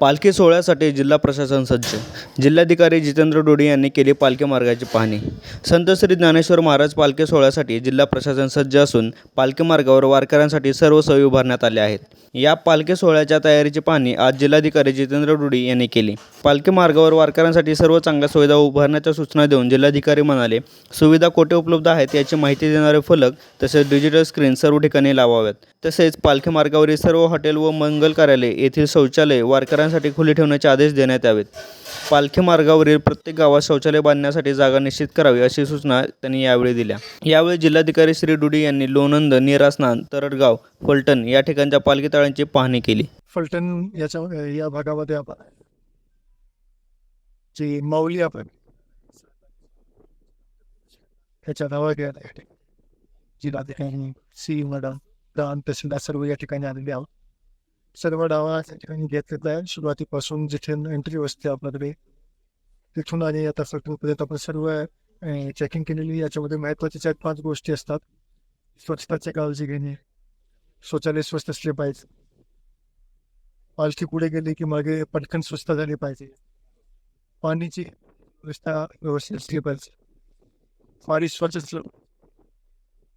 पालखी सोहळ्यासाठी जिल्हा प्रशासन सज्ज. जिल्हाधिकारी जितेंद्र डोडी यांनी केली पालखी मार्गाची पाहणी. संत श्री ज्ञानेश्वर महाराज पालखी सोहळ्यासाठी जिल्हा प्रशासन सज्ज असून पालखी मार्गावर वारकऱ्यांसाठी सर्व सोयी उभारण्यात आल्या आहेत. या पालखी सोहळ्याच्या तयारीची पाहणी आज जिल्हाधिकारी जितेंद्र डोडी यांनी केली. पालखी मार्गावर वारकऱ्यांसाठी सर्व चांगल्या सुविधा उभारण्याच्या सूचना देऊन जिल्हाधिकारी म्हणाले सुविधा कोठे उपलब्ध आहेत याची माहिती देणारे फलक तसेच डिजिटल स्क्रीन सर्व ठिकाणी लावाव्यात तसेच पालखी मार्गावरील सर्व हॉटेल व मंगल कार्यालय येथील शौचालय वारकऱ्यांसाठी खुली ठेवण्याचे आदेश देण्यात यावेत. पालखी मार्गावरील प्रत्येक गावात शौचालय बांधण्यासाठी जागा निश्चित करावी अशी सूचना त्यांनी यावेळी दिल्या. यावेळी जिल्हाधिकारी श्री डुडी यांनी लोणंद निरास्नान तरडगाव फलटण या ठिकाणच्या पालखी तळांची पाहणी केली. फलटण याच्या या भागामध्ये आपण जी माऊली आपण. त्याच्या नावा घ्यायला जिल्हाधिकारी सी मॅडम. दान तहसीलदार सर्व या ठिकाणी आलेले आहोत सर्व डावा या ठिकाणी घेतलेला आहे सुरुवातीपासून जिथे एंट्री असते आपल्याकडे तिथून आणि आता फलटणपर्यंत आपण सर्व चेकिंग केलेली याच्यामध्ये महत्त्वाच्या चार पाच गोष्टी असतात स्वच्छताची काळजी घेणे शौचालय स्वस्त असले पाहिजे पालखी पुढे गेली की मागे पटकन स्वस्त झाली पाहिजे पाण्याची व्यवस्था व्यवस्थित असली पाहिजे पाणी स्वच्छ असलं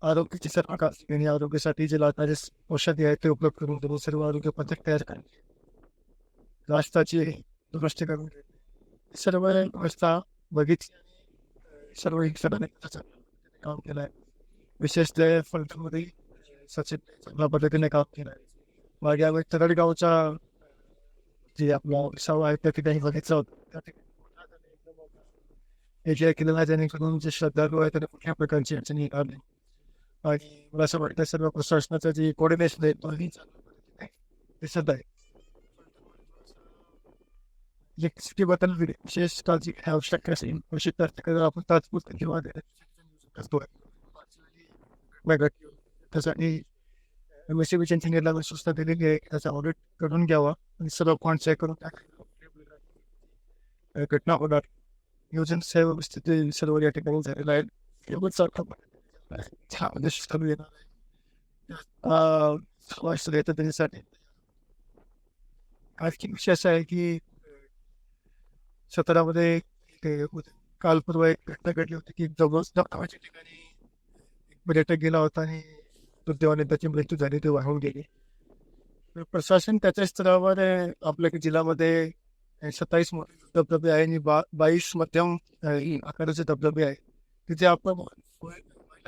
आरोग्याची सर्व काळजी घेणे आरोग्यासाठी जे लागणारे औषधी आहेत ते उपलब्ध करून देणे सर्व आरोग्य पथक तयार करणे. राष्ट्राची दुरुस्ती करून सर्व व्यवस्था बघितली. सर्व एक काम केलं आहे विशेषतः फलटणमध्ये सचिन चांगल्या पद्धतीने काम केलं आहे मागे आम्ही तरडगावच्या जे आपला उत्सव आहे त्या ठिकाणी बघितलं होतं. त्या ठिकाणी हे जे केलेलं आहे जेणेकरून जे श्रद्धाळू आहे त्यांना कुठल्या प्रकारची अडचणी येणार नाही आणि मला असं वाटतं सर्व प्रशासनाचं जे कोऑर्डिनेशन आहे तोही चांगल्या दिसत आहे इलेक्ट्रिसिटी बद्दल विशेष काळजी घेणे आवश्यक असेल निश्चित त्याच्याकडे आपण तात्पुरतं किंवा करतोय त्यासाठी एम एस सी बीच्या इंजिनियरला सूचना दिलेली आहे त्याचा ऑडिट करून घ्यावा आणि सर्व पॉईंट चेक करून घटना होणार. नियोजन सर्व व्यवस्थित सर्व या ठिकाणी झालेलं आहे. एवढंच त्यामध्ये करू येणार आहे त्याच्यासाठी आणखी विषय असा आहे की सतरामध्ये ते काल परवा एक घटना घडली होती की जवळच धबधबाच्या ठिकाणी एक पर्यटक गेला होता आणि दुर्दैवाने त्याची मृत्यू झाली ते वाहून गेली प्रशासन त्याच्या स्तरावर आपल्या जिल्ह्यामध्ये सत्तावीस मोठे धबधबे आहे आणि बा बावीस मध्यम आकाराचे धबधबे आहे तिथे आपण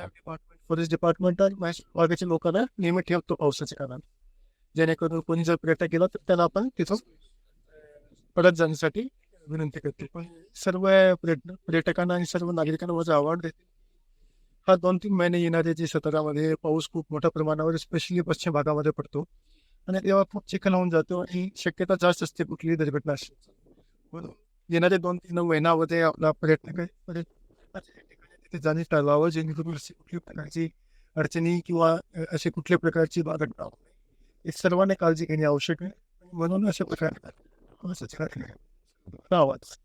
डिपार्टमेंट फॉरेस्ट डिपार्टमेंट आणि लोकांना नेहमी ठेवतो पावसाच्या कारण जेणेकरून कोणी जर पर्यटक गेला तर त्याला आपण तिथून परत जाण्यासाठी विनंती करते. पण सर्व पर्यटन पर्यटकांना आणि सर्व नागरिकांना माझं आव्हान देते हा दोन तीन महिने येणारे जे सतरामध्ये पाऊस खूप मोठ्या प्रमाणावर स्पेशली पश्चिम भागामध्ये पडतो. आणि तेव्हा खूप चिखल होऊन जातो आणि शक्यता जास्त असते कुठलीही दुर्घटना असते येणारे दोन तीन महिन्यामध्ये आपला पर्यटक पर्यटन ते तिथे जाणे टाळावं जेणेकरून अशी कुठल्या प्रकारची अडचणी किंवा असे कुठल्या प्रकारची बाधक होऊ नये. हे सर्वांनी काळजी घेणे आवश्यक आहे. म्हणून अशा प्रकारे आवाज